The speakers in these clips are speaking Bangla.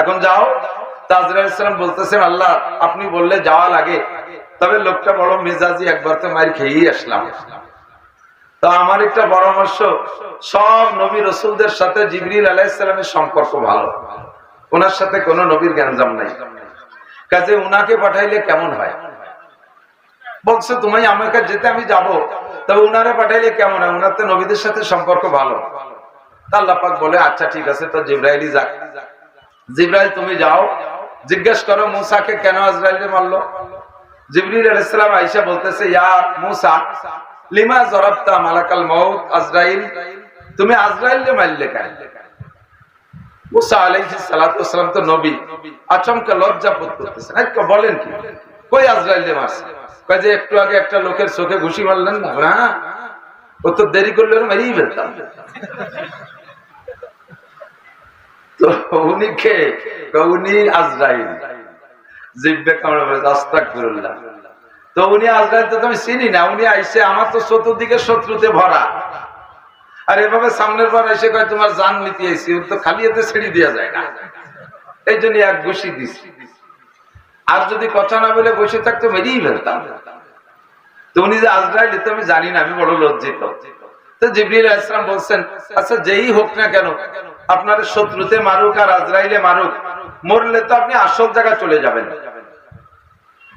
এখন যাও। তাজরাইসালাম বলতেছেন, আল্লাহ, আপনি বললে যাওয়া লাগে। তবে লোকটা বড় মেজাজি, একবার তো মার খেয়েই আসলাম। তো আমার একটা পরামর্শ, সব নবী রসুলদের সাথে জিবরিল আলাইসালামের সম্পর্ক ভালো। ওনার সাথে কোনো নবীর জ্ঞানজাম নাই। কাজে উনাকে পাঠাইলে কেমন হয়? বলছে তুমি আমাকে যেতে আমি যাব। তবে উনারে পাঠাইলে কেমন হয়? উনার তো নবীদের সাথে সম্পর্ক ভালো। তা আল্লাহ পাক বলে আচ্ছা ঠিক আছে, তো জিব্রাইলই যাক। জিব্রাইল, তুমি যাও। জিজ্ঞেস করো, মুসাকে কেন আজরাইলে মারলো? জিবরিল আয়েশা বলতেছে, ইয়া লিমা জরাবতা মালাকাল মাউত আজরাইল? তুমি আজরাইলকে মারলে কেন? আলাইহিস সালাতু তো নবী। আচমকা লজ্জা বোধ আচ্ছা বলেন কি? কই আজরাইলকে মারছে? যে একটু আগে একটা লোকের চোখে ঘুষি মারলেন না? হ্যাঁ ও তো দেরি করলে মেরেই ফেলতাম। এসে তোমার জান আইসি ওর তো খালি এতে ছেড়ে দেওয়া যায় না। এই জন্য এক ঘুষি দিছি। আর যদি কথা না বলে বসে থাকতো, মেরেই ফেলতাম। তো উনি যে আজরাইল তো আমি জানি না, আমি বড় লজ্জিত। তো জিবরিল ইসলাম বলছেন আচ্ছা যেই হোক না কেন আপনার শত্রুতে মারুক আর আজরাইলে মারুক, মরলে তো আপনি আসল জায়গায় চলে যাবেন।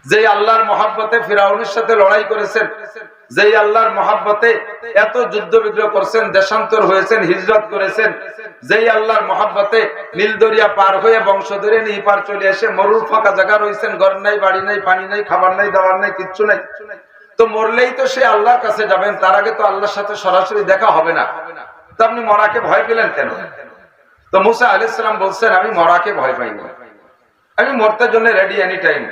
যেই আল্লাহর মহাব্বতে ফিরাউনের সাথে লড়াই করেছেন, যেই আল্লাহর মহাব্বতে এত যুদ্ধ বিগ্রহ করছেন, দেশান্তর হয়েছেন, হিজরত করেছেন, যেই আল্লাহর মহাব্বতে নীলদরিয়া পার হয়ে বংশ ধরে নিয়ে পার চলে এসে মরুর ফাঁকা জায়গা রয়েছেন, ঘর নাই, বাড়ি নাই, পানি নাই, খাবার নাই দাবার নাই, কিচ্ছু নাই। তো মরলেই তো সে আল্লাহর কাছে যাবেন, তার আগে তো আল্লাহর সাথে সরাসরি দেখা হবে না। তো আপনি মরাকে ভয় পেলেন কেন? তো মুসা আলাইসালাম বলছেন, আমি মরাকে ভয় পাই না। আমি মরতে জন্য রেডি এনি টাইম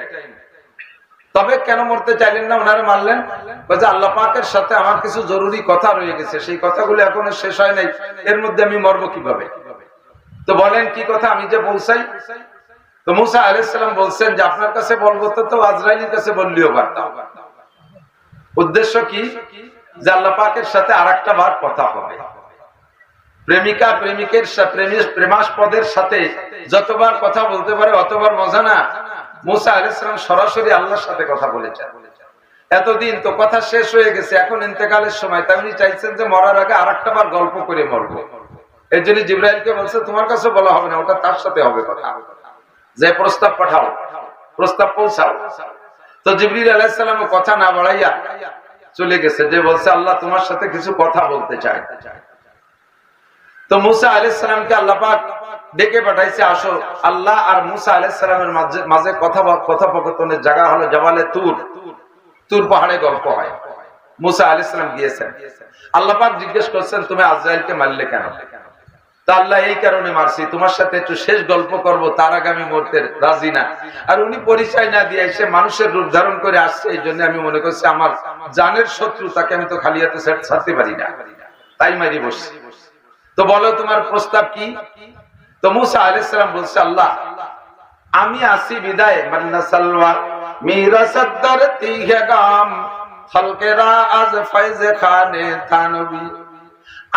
তবে কেন মরতে চাইলেন না? ওনারা মারলেন বলছে, আল্লাহ পাকের সাথে আমার কিছু জরুরি কথা রয়ে গেছে। সেই কথাগুলো এখনও শেষ হয় নাই। এর মধ্যে আমি মরবো কীভাবে? তো বলেন, কি কথা? আমি যে বলছাই তো মুসা আলাইসালাম বলছেন যে, আপনার কাছে বলব তো তো আজরাইলের কাছে বললিও পারতাম উদ্দেশ্য কি? যে আল্লাহ পাকের সাথে আর একটা বার কথা হবে। প্রেমিকা, প্রেমিকের প্রেমাস্পদের সাথে যতবার কথা বলতে পারে অতবার মজা না। মুসা আলাইসালাম সরাসরি আল্লাহর সাথে কথা বলেছেন। এতদিন তো কথা শেষ হয়ে গেছে, এখন ইন্তেকালের সময় তাই উনি চাইছেন যে মরার আগে আর বার গল্প করে মরবো। এর জন্য জিব্রাইলকে বলছে, তোমার কাছে বলা হবে না, ওটা তার সাথে হবে কথা। যে প্রস্তাব পাঠাও, প্রস্তাব পৌঁছাও। তো জিবরিল আলাইসালাম কথা না বাড়াইয়া চলে গেছে, যে বলছে, আল্লাহ তোমার সাথে কিছু কথা বলতে চায়। তো মুসা আলাইসালামকে আল্লাহ পাক ডেকে পাঠাইছে, আসো, আল্লাহ আর মুসা আলাইসালামের মাঝে মাঝে কথা কথোপকথনের জায়গা হলো জবালে তুর। তুর পাহাড়ে গল্প হয়। মুসা আলাইসালাম গিয়েছেন। আল্লাহ পাক জিজ্ঞেস করছেন, তুমি আজরাইলকে মারলে কেন? তা আল্লাহ এই কারণে মারছি, তোমার সাথে একটু শেষ গল্প করব, তার আগামী মরতে রাজি না। আর উনি পরিচয় না দিয়ে এসে মানুষের রূপ ধারণ করে আসছে, এই জন্য আমি মনে করছি আমার জানের শত্রু, তাকে আমি তো খালি হাতে ছাড়তে পারি না। তাই মারি বসছি। তো বলো, তোমার প্রস্তাব কি? তো মুসা আলাইসালাম বলছে, আল্লাহ, আমি আসি বিদায়। মান্না সালওয়া মিরা আজ ফয়জে খানে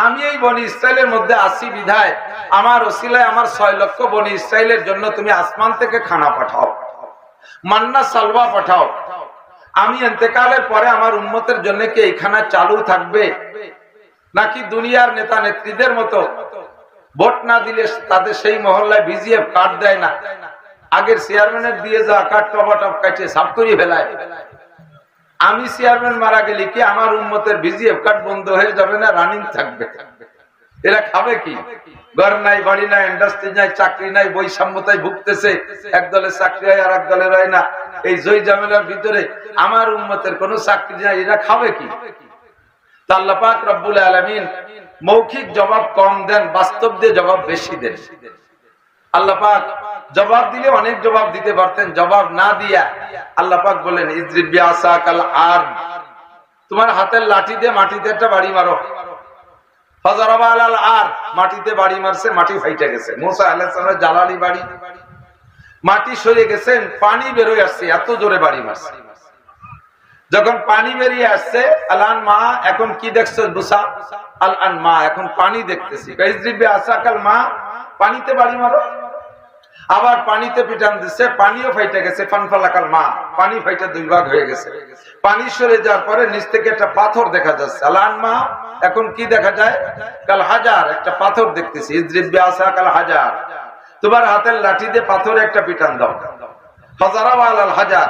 আমি এই বনি ইসরায়েলের মধ্যে আসি বিধায় আমার ওসিলায় আমার ছয় লক্ষ বনি ইসরায়েলের জন্য তুমি আসমান থেকে খানা পাঠাও, মান্না সালওয়া পাঠাও। আমি এতেকালের পরে আমার উন্মতের জন্য কি এই খানা চালু থাকবে? নাকি দুনিয়ার নেতা নেত্রীদের মতো? ভোট না দিলে তাদের সেই মহল্লায় বিজিএফ কার্ড দেয় না। আগের চেয়ারম্যানের দিয়ে যাওয়া কার্ড টপাটপ কাটে সাফ করে ফেলায়। আমি চেয়ারম্যান মারা গেলে কি আমার উন্মতের বিজিএফ কার্ড বন্ধ হয়ে যাবে না? রানিং থাকবে। এরা খাবে কি? ঘর নাই, বাড়ি নাই, ইন্ডাস্ট্রি নাই, চাকরি নাই, বৈষম্যতায় ভুগতেছে। এক দলের চাকরি হয় আর এক দলের হয় না। এই জয় জামেলার ভিতরে আমার উন্মতের কোনো চাকরি নাই, এরা খাবে কি? রব্বুল মৌখিক জবাব কম দেন, বাস্তব দিয়ে জবাব বেশি দেন। আল্লাপাক জবাব দিলে অনেক জবাব দিতে পারতেন, জবাব না দিয়া আল্লাপাক বলেন আর তোমার হাতের লাঠি দিয়ে মাটিতে একটা বাড়ি মারো। আর মাটিতে বাড়ি মারছে, মাটি ফাইটে গেছে। মোসা বাড়ি। মাটি সরে গেছেন পানি বেরোয় আসছে, এত জোরে বাড়ি মারছে। যখন পানি বেরিয়ে আসছে আলান মা, এখন কি দেখছ বুসা? আলান মা, এখন পানি দেখতেছি। আসাকাল মা, পানিতে বাড়ি মারো। আবার পানিতে পিটান দিচ্ছে পানিও ফাইটে গেছে, ফানফালাকাল মা, পানি ফাইটে দুই ভাগ হয়ে গেছে। পানি সরে যাওয়ার পরে নিচ থেকে একটা পাথর দেখা যাচ্ছে। আলান মা, এখন কি দেখা যায়? কাল হাজার, একটা পাথর দেখতেছি। ইদ্রিব্বে আসা কাল হাজার। তোমার হাতের লাঠি দিয়ে পাথরে একটা পিটান দাও। হাজার,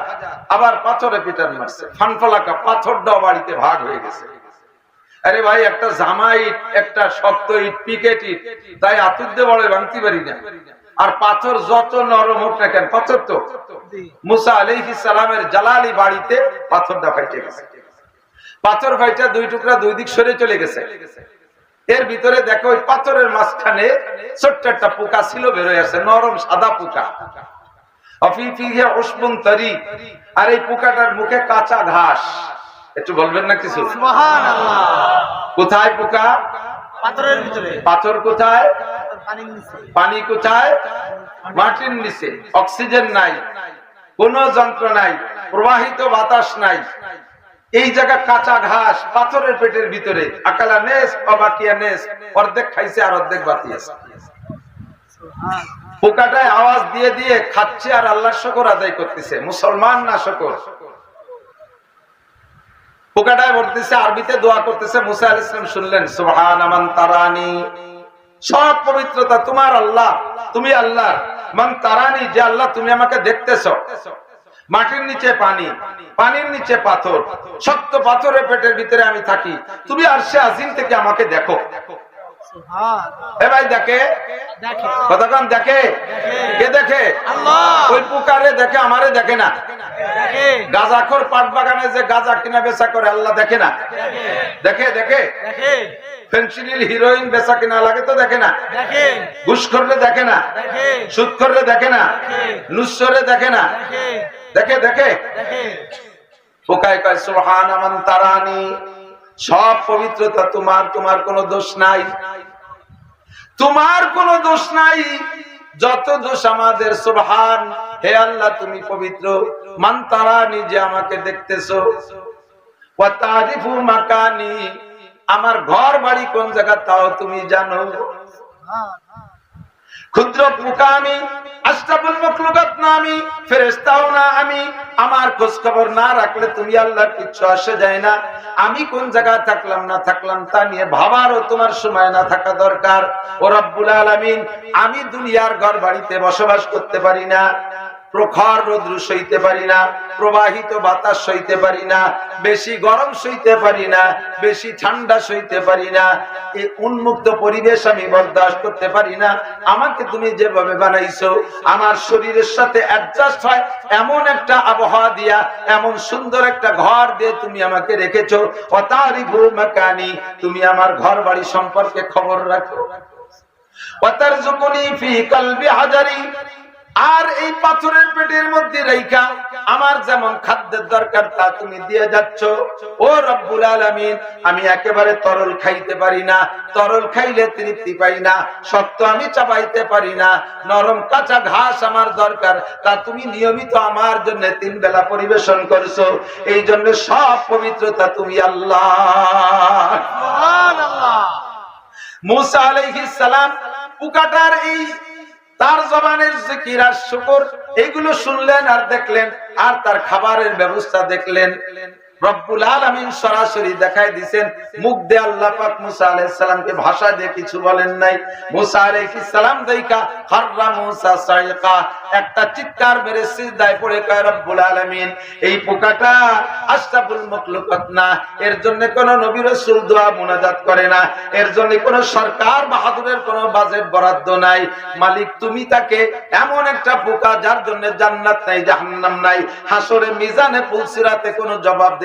আবার পাথরে পিটান মারছে। ফানফালাকা পাথরটাও বাড়িতে ভাগ হয়ে গেছে। আরে ভাই, একটা একটা শক্ত ইট পিকেট ইট তাই বড় ভাঙতে পারি না। আর পাথর যত নরম হোক না কেন, পাথর তো। মুসা সালামের জালালি বাড়িতে পাথরটা ফাইটে গেছে। পাথর ফাইটা দুই টুকরা দুই দিক সরে চলে গেছে। এর ভিতরে দেখো ওই পাথরের মাঝখানে ছোট্ট একটা পোকা ছিল বেরোয় আছে নরম সাদা পোকা। আর এই পোকাটার মুখে কাঁচা ঘাস। একটু বলবেন না কিছু? কোথায় পোকা? পাথরের ভিতরে। পাথর কোথায়? পানি কোথায়? মাটির নিচে। অক্সিজেন নাই। কোন যন্ত্র নাই। প্রবাহিত বাতাস নাই। এই জায়গা কাঁচা ঘাস পাথরের পেটের ভিতরে। আকালা নেস অবাকিয়া নেস। অর্ধেক খাইছে আর অর্ধেক বাতি আছে। পোকাটায় আওয়াজ দিয়ে দিয়ে খাচ্ছে আর আল্লাহ শকর আদায় করতেছে। মুসলমান না শকর? পোকাটায় বলতেছে, আরবিতে দোয়া করতেছে, মুসা আল ইসলাম শুনলেন সুবহান আমান তারানি। সব পবিত্রতা তোমার আল্লাহ, তুমি আল্লাহ মান তারানি, যে আল্লাহ তুমি আমাকে দেখতেছ। মাটির নিচে পানি, পানির নিচে পাথর, শক্ত পাথরের পেটের ভিতরে আমি থাকি। তুমি আর সে আজিম থেকে আমাকে দেখো। সুবহান এ ভাই দেখে। দেখে। কতক্ষণ দেখে? কে দেখে? ওই পুকারে দেখে আমারে দেখে না। গাজাখোর পাট বাগানে যে গাজা কিনা বেচা করে আল্লাহ দেখে না। দেখে। দেখে ফেন্সিডিল হিরোইন বেচা কিনা লাগে তো দেখে না। ঘুষ করলে দেখে না। সুদ করলে দেখে না। নুসরে দেখে না। দেখে। দেখে পোকায় কয় সুবহান আমান তারানি। সব পবিত্রতা তোমার তোমার কোনো দোষ নাই। তোমার কোনো দোষ নাই। যত দোষ আমাদের, সুবহান। হে আল্লাহ, তুমি পবিত্র। মান তারা নিজে আমাকে দেখতেছো। আমার ঘর বাড়ি কোন জায়গা, তাও তুমি জানো। ক্ষুদ্র পোকা আমি না আমি আমার না রাখলে কিচ্ছু আসে যায় না। আমি কোন জায়গায় থাকলাম না থাকলাম তা নিয়ে ভাবারও তোমার সময় না থাকা দরকার। ও রব্বুল আলামিন, আমি দুনিয়ার ঘর বাড়িতে বসবাস করতে পারি না। প্রখর রৌদ্র সইতে পারি না, প্রবাহিত বাতাস সইতে পারি না, বেশি গরম সইতে পারি না, বেশি ঠান্ডা সইতে পারি না এই উন্মুক্ত পরিবেশ আমি বরদাস্ত করতে পারি না। আমাকে তুমি যেভাবে বানাইছো, আমার শরীরের সাথে অ্যাডজাস্ট হয়, এমন একটা আবহাওয়া দিয়া, এমন সুন্দর একটা ঘর দিয়ে তুমি আমাকে রেখেছো। অতারিফু মাকানি, তুমি আমার ঘর বাড়ি সম্পর্কে খবর রাখো। আর এই পাথরের পেটের মধ্যে রেখা আমার যেমন খাদ্যের দরকার তা তুমি দিয়ে যাচ্ছ। ও রব্বুল আলামিন আমি একেবারে তরল খাইতে পারি না। তরল খাইলে তৃপ্তি পাই না। শক্ত আমি চাবাইতে পারি না। নরম কাঁচা ঘাস আমার দরকার। তা তুমি নিয়মিত আমার জন্য তিন বেলা পরিবেশন করছ। এই জন্য সব পবিত্রতা তুমি আল্লাহ। মুসা আলাইহিস সালাম পুকাটার এই তার জবানের জিকির আর শুকর এগুলো শুনলেন আর দেখলেন আর তার খাবারের ব্যবস্থা দেখলেন। রব্বুল সরাসরি দিবেন মুখ দিয়ে আল্লাহ পাক মুসা সালামকে ভাষা দিয়ে কিছু বলেন নাই। মুসা সালাম মুসা সাইকা, একটা চিৎকার সিজদায় পড়ে কয়, রব্বুল এই পোকাটা আশরাফুল না, এর জন্য কোন নবী রাসূল দোয়া মুনাজাত করে না, এর জন্য কোন সরকার বাহাদুরের কোন বাজেট বরাদ্দ নাই। মালিক, তুমি তাকে এমন একটা পোকা যার জন্য জান্নাত নাই, জাহান্নাম নাই। হাসরে মিজানে পুলসিরাতে কোনো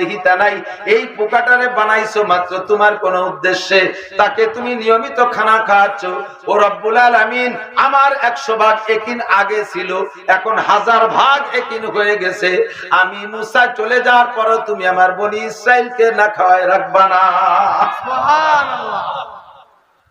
জবাবদিহিতা নাই। এই পোকাটারে বানাইছো মাত্র তোমার কোন উদ্দেশ্যে। তাকে তুমি নিয়মিত খানা খাওয়াচ্ছ ও রব্বুল আলামিন, আমার একশো ভাগ একিন আগে ছিল, এখন হাজার ভাগ একিন হয়ে গেছে। আমি মুসা চলে যাওয়ার পর তুমি আমার বনি ইসরায়েলকে না খাওয়ায় রাখবা না। সুবহানাল্লাহ।